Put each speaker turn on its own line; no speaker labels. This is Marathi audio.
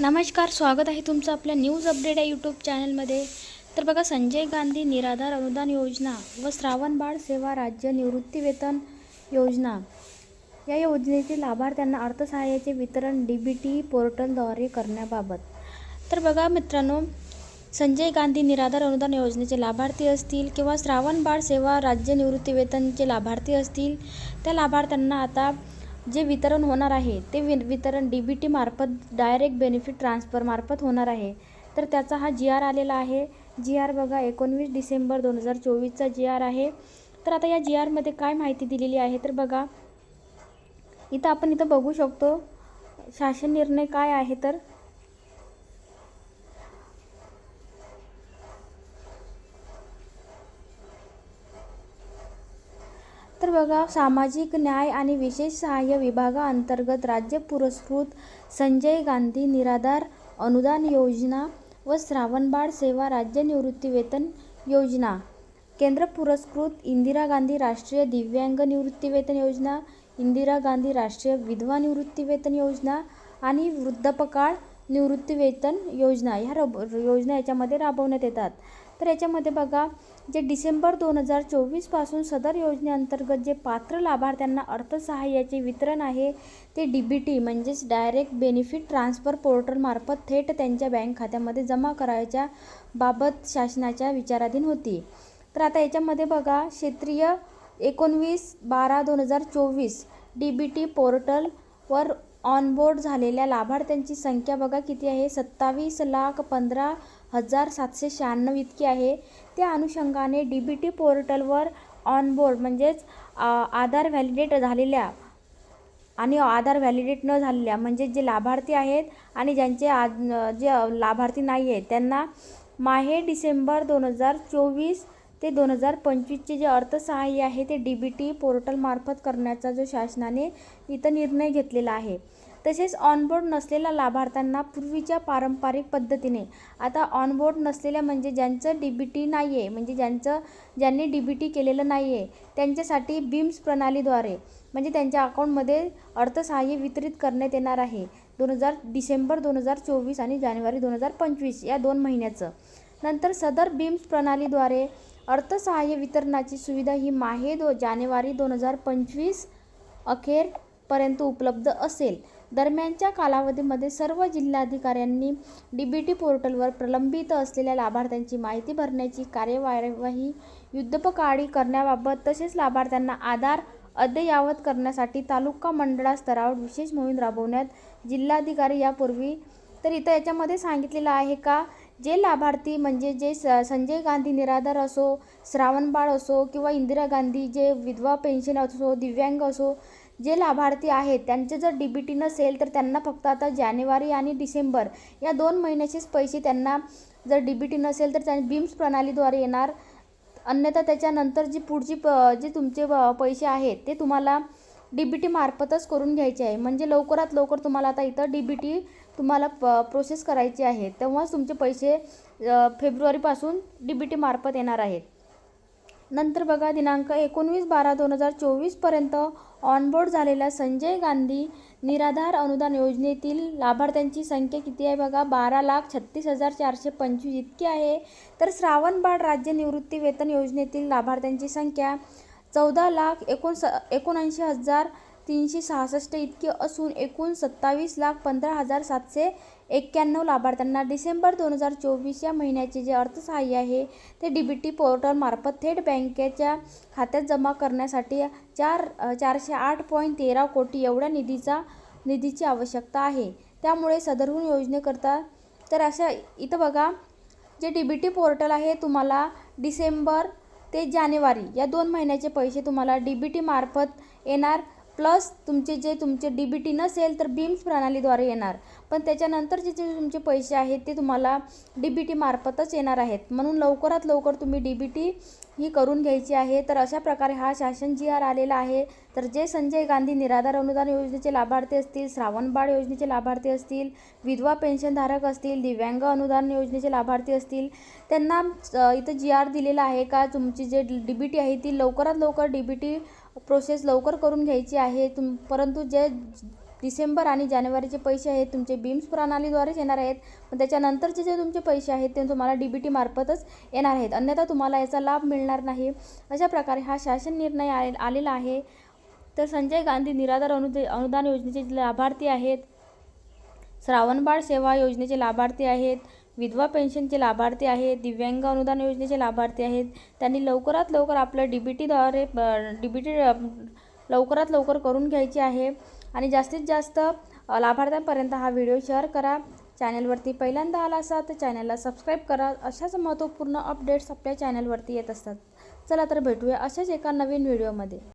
नमस्कार स्वागत आहे तुमचं आपल्या न्यूज अपडेट या यूट्यूब चॅनलमध्ये. तर बघा संजय गांधी निराधार अनुदान योजना व श्रावणबाळ सेवा राज्य निवृत्तीवेतन योजना या योजनेतील लाभार्थ्यांना अर्थसहाय्याचे वितरण डी बी टी पोर्टलद्वारे करण्याबाबत. तर बघा मित्रांनो संजय गांधी निराधार अनुदान योजनेचे लाभार्थी असतील किंवा श्रावणबाळ सेवा राज्य निवृत्तीवेतनचे लाभार्थी असतील त्या लाभार्थ्यांना आता जे वितरण होणार आहे ते वि वितरण डी बी टीमार्फत डायरेक्ट बेनिफिट ट्रान्सफरमार्फत होणार आहे. तर त्याचा हा जी आर आलेला आहे. जी आर बघा एकोणवीस डिसेंबर दोन हजार चोवीसचा जी आर आहे. तर आता या जी आरमध्ये काय माहिती दिलेली आहे? तर बघा इथं आपण इथं बघू शकतो शासन निर्णय काय आहे तर तर बघा सामाजिक न्याय आणि विशेष सहाय्य विभागाअंतर्गत राज्य पुरस्कृत संजय गांधी निराधार अनुदान योजना व श्रावणबाळ सेवा राज्य निवृत्तीवेतन योजना केंद्र पुरस्कृत इंदिरा गांधी राष्ट्रीय दिव्यांग निवृत्तीवेतन योजना इंदिरा गांधी राष्ट्रीय विधवा निवृत्तीवेतन योजना आणि वृद्धपकाळ निवृत्तीवेतन योजना. ह्या रब योजना याच्यामध्ये राबवण्यात येतात. तर याच्यामध्ये बघा जे डिसेंबर दोन हजार चोवीसपासून सदर योजनेअंतर्गत जे पात्र लाभार्थ्यांना अर्थसहाय्याचे वितरण आहे ते डी बी टी म्हणजेच डायरेक्ट बेनिफिट ट्रान्सफर पोर्टलमार्फत थेट त्यांच्या बँक खात्यामध्ये जमा करायच्या बाबत शासनाच्या विचाराधीन होती. तर आता याच्यामध्ये बघा क्षेत्रीय एकोणवीस बारा दोन हजार चोवीस डी बी टी पोर्टलवर ऑनबोर्ड झालेल्या लाभार्थ्यांची संख्या बघा किती आहे? सत्तावीस लाख पंधरा हजार सातशे शहाण्णव इतकी आहे. त्या अनुषंगाने डी बी टी पोर्टलवर ऑनबोर्ड म्हणजेच आधार व्हॅलिडेट झालेल्या आणि आधार व्हॅलिडेट न झालेल्या म्हणजे जे लाभार्थी आहेत आणि ज्यांचे आज जे लाभार्थी नाही आहेत त्यांना माहे डिसेंबर दोन हजार चोवीस ते दोन हजार पंचवीसचे जे अर्थसहाय्य आहे ते डी बी टी पोर्टलमार्फत करण्याचा जो शासनाने इथं निर्णय घेतलेला आहे. तसेच ऑनबोर्ड नसलेल्या लाभार्थ्यांना पूर्वीच्या पारंपरिक पद्धतीने आता ऑनबोर्ड नसलेल्या म्हणजे ज्यांचं डी बी टी नाही आहे म्हणजे ज्यांचं ज्यांनी डी बी टी केलेलं नाही आहे त्यांच्यासाठी बीम्स प्रणालीद्वारे म्हणजे त्यांच्या अकाउंटमध्ये अर्थसहाय्य वितरित करण्यात येणार आहे. दोन हजार डिसेंबर दोन हजार चोवीस आणि जानेवारी दोन हजार पंचवीस या दोन महिन्याचं. नंतर सदर बीम्स प्रणालीद्वारे अर्थसहाय्य वितरणाची सुविधा ही माहे दो जानेवारी दोन हजार पंचवीस अखेरपर्यंत उपलब्ध असेल. दरम्यानच्या कालावधीमध्ये सर्व जिल्हाधिकाऱ्यांनी डी बी टी पोर्टलवर प्रलंबित असलेल्या लाभार्थ्यांची माहिती भरण्याची कार्यवाही युद्धपकाळी करण्याबाबत तसेच लाभार्थ्यांना आधार अद्ययावत करण्यासाठी तालुका मंडळा स्तरावर विशेष मोहीम राबवण्यात जिल्हाधिकारी यापूर्वी तर इथं याच्यामध्ये सांगितलेलं आहे का? जे लाभार्थी म्हणजे जे स संजय गांधी निराधार असो श्रावणबाळ असो किंवा इंदिरा गांधी जे विधवा पेन्शन असो दिव्यांग असो जे लाभार्थी आहेत त्यांचे जर डी बी टी नसेल तर त्यांना फक्त आता जानेवारी आणि डिसेंबर या दोन महिन्याचेच पैसे त्यांना जर डी बी टी नसेल तर त्या बीम्स प्रणालीद्वारे येणार. अन्यथा त्याच्यानंतर जी पुढची प जे तुमचे प- पैसे आहेत ते तुम्हाला डी बी टी मार्फतच करून घ्यायचे आहे. म्हणजे लवकरात लवकर तुम्हाला आता इथं डी बी टी तुम्हाला प प्रोसेस करायची आहे. तेव्हाच तुमचे पैसे फेब्रुवारीपासून डी बी टी मार्फत येणार आहेत. नंतर बघा दिनांक एकोणवीस बारा दोन हजार चोवीसपर्यंत ऑनबोर्ड झालेल्या संजय गांधी निराधार अनुदान योजनेतील लाभार्थ्यांची संख्या किती आहे बघा? बारा लाख छत्तीस हजार चारशे पंचवीस इतकी आहे. तर श्रावणबाळ राज्य निवृत्ती वेतन योजनेतील लाभार्थ्यांची संख्या चौदा लाख एकोण स एकोणऐंशी हजार तीनशे सहासष्ट इतके असून एकूण सत्तावीस लाख पंधरा हजार सातशे एक्क्याण्णव लाभार्थ्यांना डिसेंबर दोन हजार चोवीस या महिन्याचे जे अर्थसहाय्य आहे ते डी बी टी पोर्टलमार्फत थेट बँकेच्या खात्यात जमा करण्यासाठी चार चारशे आठ पॉईंट तेरा कोटी एवढ्या निधीचा निधीची आवश्यकता आहे. त्यामुळे सदरहून योजनेकरता तर अशा इथं बघा जे डी बी टी पोर्टल आहे तुम्हाला डिसेंबर ते जानेवारी या दोन महिन्याचे पैसे तुम्हाला डी बी टी मार्फत येणार प्लस तुमचे जे तुमचे डी बी टी नसेल तर बीम्स प्रणालीद्वारे येणार. पण त्याच्यानंतरचे जे तुमचे पैसे आहेत ते तुम्हाला डी बी टी मार्फतच येणार आहेत. म्हणून लवकरात लवकर तुम्ही डी बी टी ही करून घ्यायची आहे. तर अशा प्रकारे हा शासन जी आर आलेला आहे. तर जे संजय गांधी निराधार अनुदान योजनेचे लाभार्थी असतील श्रावणबाळ योजनेचे लाभार्थी असतील विधवा पेन्शनधारक असतील दिव्यांग अनुदान योजनेचे लाभार्थी असतील त्यांना इथं जी आर दिलेला आहे का तुमची जे डी बी टी आहे ती लवकरात लवकर डी बी टी प्रोसेस लवकर करून घ्यायची आहे. तुम परंतु जे डिसेंबर आणि जानेवारीचे पैसे आहेत तुमचे बीम्स प्रणालीद्वारेच येणार आहेत. पण त्याच्यानंतरचे जे तुमचे पैसे आहेत ते तुम्हाला डी बी टी मार्फतच येणार आहेत. अन्यथा तुम्हाला याचा लाभ मिळणार नाही. अशा प्रकारे हा शासन निर्णय आले आलेला आहे. तर संजय गांधी निराधार अनुदे अनुदान योजनेचे जे लाभार्थी आहेत श्रावणबाळ सेवा योजनेचे लाभार्थी आहेत विधवा पेन्शनचे लाभार्थी आहेत दिव्यांग अनुदान योजनेचे लाभार्थी आहेत. त्यांनी लवकरात लवकर आपलं डी बी टीद्वारे डी बी टी लवकरात लवकर करून घ्यायची आहे. आणि जास्तीत जास्त लाभार्थ्यांपर्यंत हा व्हिडिओ शेअर करा. चॅनलवरती पहिल्यांदा आला असाल तर चॅनलला सबस्क्राईब करा. अशाच महत्त्वपूर्ण अपडेट्स आपल्या चॅनलवरती येत असतात. चला तर भेटूया अशाच एका नवीन व्हिडिओमध्ये.